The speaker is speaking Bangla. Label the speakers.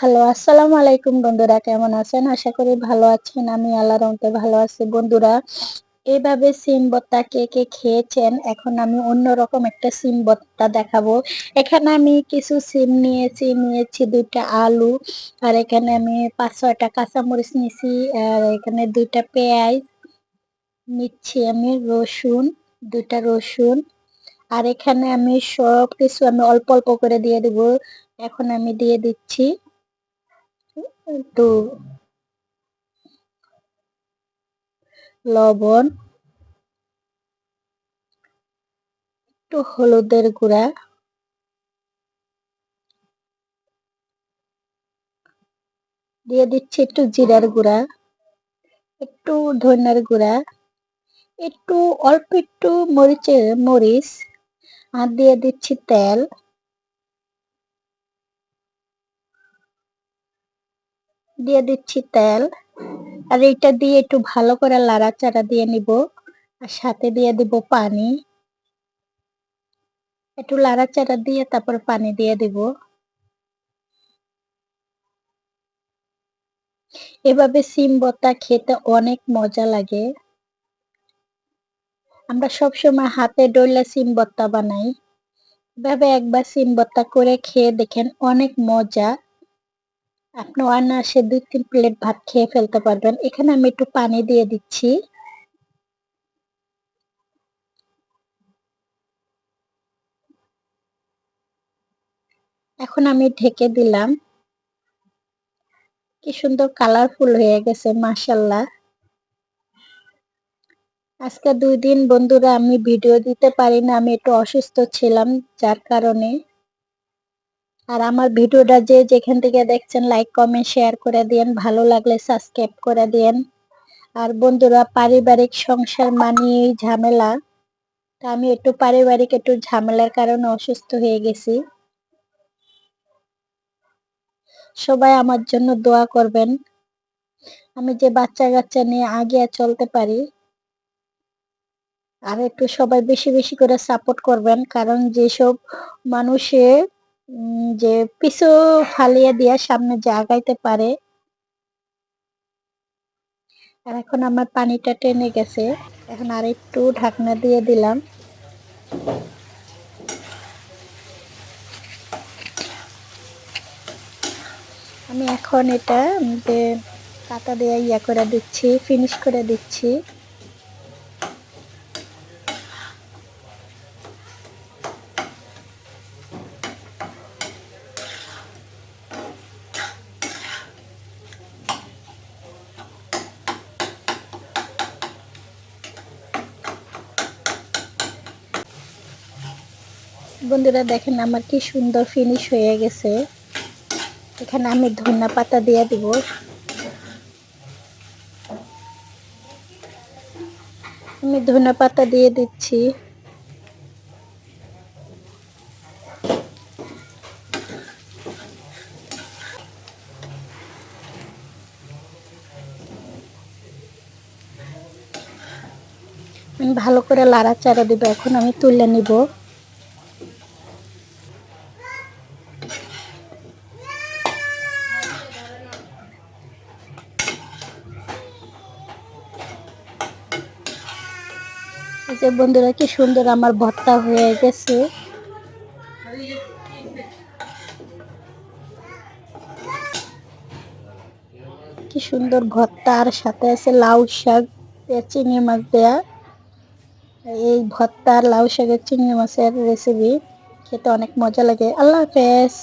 Speaker 1: হ্যালো, আসসালামু আলাইকুম বন্ধুরা, কেমন আছেন? আশা করি ভালো আছেন। আমি আল্লাহ রহমতে ভালো আছি। বন্ধুরা, এভাবে সিম ভর্তা কে কে খেয়েছেন? এখন আমি অন্যরকম একটা সিম ভর্তা দেখাবো। এখানে আমি কিছু সিম নিয়েছি নিয়েছি দুইটা আলু, আর এখানে আমি পাঁচ ছয়টা কাঁচামরিচ নিয়েছি, আর এখানে দুইটা পেঁয়াজ, নিচ্ছি আমি রসুন, দুইটা রসুন, আর এখানে আমি সব কিছু আমি অল্প অল্প করে দিয়ে দেব। এখন আমি দিয়ে দিচ্ছি। একটু লবণ, একটু হলুদের গুঁড়া, দিয়ে দিচ্ছি একটু জিরার গুঁড়া, একটু ধনিয়ার গুঁড়া, একটু অল্প একটু মরিচের মরিচ, আর দিয়ে দিচ্ছি তেল। দিয়ে দিচ্ছি তেল। আর এটা দিয়ে একটু ভালো করে লাড়াচাড়া দিয়ে নিব। আর সাথে দিয়ে দিব পানি। একটু লাড়াচাড়া দিয়ে তারপর পানি দিয়ে দিব। এভাবে সিম ভর্তা খেতে অনেক মজা লাগে। আমরা সব সময় হাতে ডইলা সিম ভর্তা বানাই। এভাবে একবার সিম ভর্তা করে খেয়ে দেখেন অনেক মজা। আপনি অনায়াসে দুই তিন প্লেট ভাত খেয়ে ফেলতে পারবেন। এখানে আমি একটু পানি দিয়ে দিচ্ছি। এখন আমি ঢেকে দিলাম। কি সুন্দর কালারফুল হয়ে গেছে মাসাল্লাহ আজকে দুই দিন বন্ধুরা আমি ভিডিও দিতে পারি না, আমি একটু অসুস্থ ছিলাম, যার কারণে। আর আমার ভিডিওটা যে যেখান থেকে দেখছেন লাইক কমেন্ট শেয়ার করে দিয়েন। ভালো লাগলে সাবস্ক্রাইব করে দিয়েন। আর বন্ধুরা, পারিবারিক সংসার মানিয়ে ঝামেলা। তা আমি একটু পারিবারিক, একটু ঝামেলার কারণে অসুস্থ হয়ে গেছি। সবাই আমার জন্য দোয়া করবেন। আমি যে বাচ্চা কাচ্চা নিয়ে আগে চলতে পারি, আর একটু সবাই বেশি বেশি করে সাপোর্ট করবেন। কারণ যেসব মানুষে যে পিছু ফালিয়ে দিয়ে সামনে যে আগাইতে পারে। আর এখন আমার পানিটা টেনে গেছে। এখন আর একটু ঢাকনা দিয়ে দিলাম। আমি এখন এটা যে কাটা দিয়ে ইয়া করে দিচ্ছি ফিনিশ করে দিচ্ছি। বন্ধুরা দেখেন আমার কি সুন্দর ফিনিশ হয়ে গেছে। এখানে আমি ধনিয়া পাতা দিয়ে দিব। আমি ধনিয়া পাতা দিয়ে দিচ্ছি। ভালো করে লাড়াচাড়া দিব, এখন আমি তুলে নিব। যে বন্ধুরা, কি সুন্দর আমার ভর্তা হয়ে গেছে। কি সুন্দর ভর্তা আর সাথে আছে লাউ শাক চিংড়ি মাছ দেয়া। এই ভর্তা লাউ শাকের, চিংড়ি মাছের রেসিপি খেতে অনেক মজা লাগে। আল্লাহ হাফেজ।